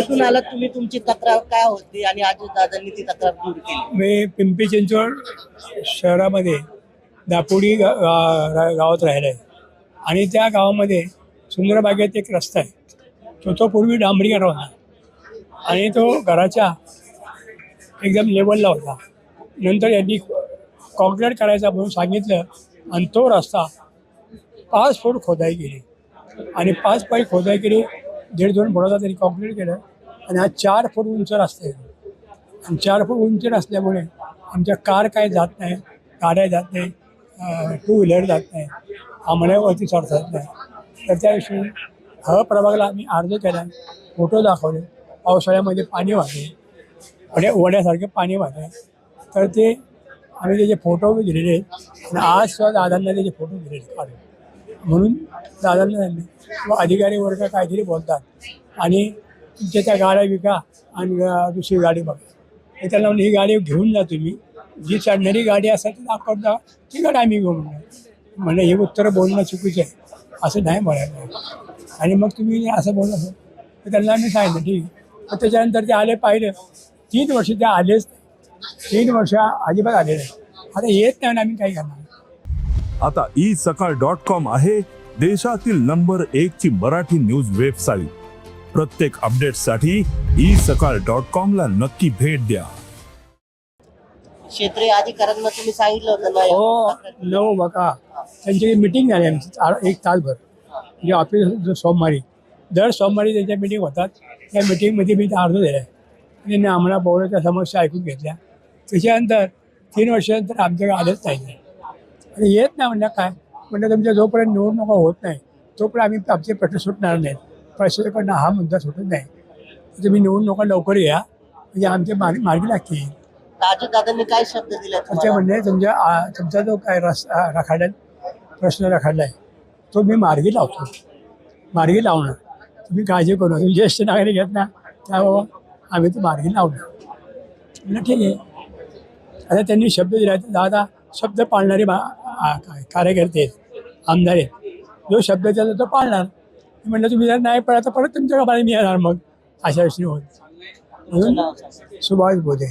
कुठून आलात तुम्ही? तुमची तक्रार काय होती आणि आज दादांनी ती तक्रार दूर केली? मी पिंपरी चिंचवड शहरामध्ये दापोडी गा- गा- गावात राहिलं आहे आणि त्या गावामध्ये सुंदरबागेत एक रस्ता आहे. तो तो पूर्वी डांबरीकर होता. आणि तो घराच्या एकदम लेवलला होता. नंतर यांनी कॉन्क्रीट करायचा म्हणून सांगितलं आणि तो रस्ता पाच फूट खोदाई केली. आणि पाच पाय खोदाई केली दीड दोन फुटाचा त्यांनी कॉन्क्रीट केलं. आणि हा चार फूट उंच रस्ता आहे. आणि चार फूट उंच नसल्यामुळे आमच्या कार काय जात नाही गाड्या जात नाही टू व्हीलर जात नाही आम्हाला चढतात चढता येत नाही. तर त्याविषयी ह प्रभागाला आम्ही अर्ज केला फोटो दाखवले पावसाळ्यामध्ये पाणी वाहते वड्या वड्यासारखे पाणी वाहते. तर ते आम्ही त्याचे फोटो दिलेले आहेत आणि आज सुद्धा दादांना त्याचे फोटो दिलेले आहेत काढून. म्हणून दादांना त्यांनी किंवा अधिकारी वर्ग काहीतरी बोलतात आणि तुमच्या त्या गाड्या विका आणि दुसरी गाडी बघा. तर त्याला ही गाडी घेऊन जा तुम्ही. जी चढणारी गाडी असेल ती दाखवत जा. ती गाडी आम्ही घेऊन म्हणजे हे उत्तर बोलणं चुकीचं आहे. असं नाही म्हणायला आणि मग तुम्ही असं बोलत तर त्यांना मी सांगितलं ठीक आहे. त्याच्यानंतर ते आले पाहिलं. तीन वर्ष ते आलेच नाही. तीन वर्ष अजिबात आले नाही. आता येत नाही आणि आम्ही काही करणार? आता ई सकाळ डॉट कॉम आहे देशातील नंबर एक ची मराठी न्यूज वेबसाईट. प्रत्येक अपडेटसाठी ई सकाळ डॉट कॉम ला नक्की भेट द्या. क्षेत्रीय अधिकाऱ्यांना तुम्ही सांगितलं होतं ना हो नऊ बघा. त्यांची मिटिंग झाली आमची एक तासभर. म्हणजे ऑफिस जो सोमवारी. दर सोमवारी त्यांच्या मिटिंग होतात. त्या मिटिंगमध्ये मी अर्ज दिला आहे त्यांनी आम्हाला बोलायच्या समस्या ऐकून घेतल्या. त्याच्यानंतर तीन वर्षानंतर आमच्याकडे आलेच नाही आणि येत नाही म्हणलं काय? म्हणलं तुमच्या जोपर्यंत निवडणुका होत नाही तोपर्यंत आम्ही आमचे प्रश्न सुटणार नाहीत. प्रशासकांना हा मुद्दा सुटत नाही. तुम्ही निवडणुका लवकर या. म्हणजे आमचे मार्ग मार्गी लागतील. काय शब्द दिले तुमचे म्हणणे तुमच्या तुमचा जो काय रस रखाडा प्रश्न रखाडला आहे तो मी मार्गी लावतो. मार्गी लावणार. तुम्ही काळजी करू तुम्ही ज्येष्ठ नागरिक आहेत ना त्याबाबा आम्ही तो मार्गी लावणार. म्हणलं ठीक आहे. आता त्यांनी शब्द दिला तर दादा शब्द पाळणारे कार्यकर्ते आहेत आमदार आहेत. जो शब्द त्याचा तो पाळणार. मी म्हणलं तुम्ही जर नाही पळा तर परत तुमच्या कपाळी मी येणार मग. अशा विषयी होत. सुभाष बोधे.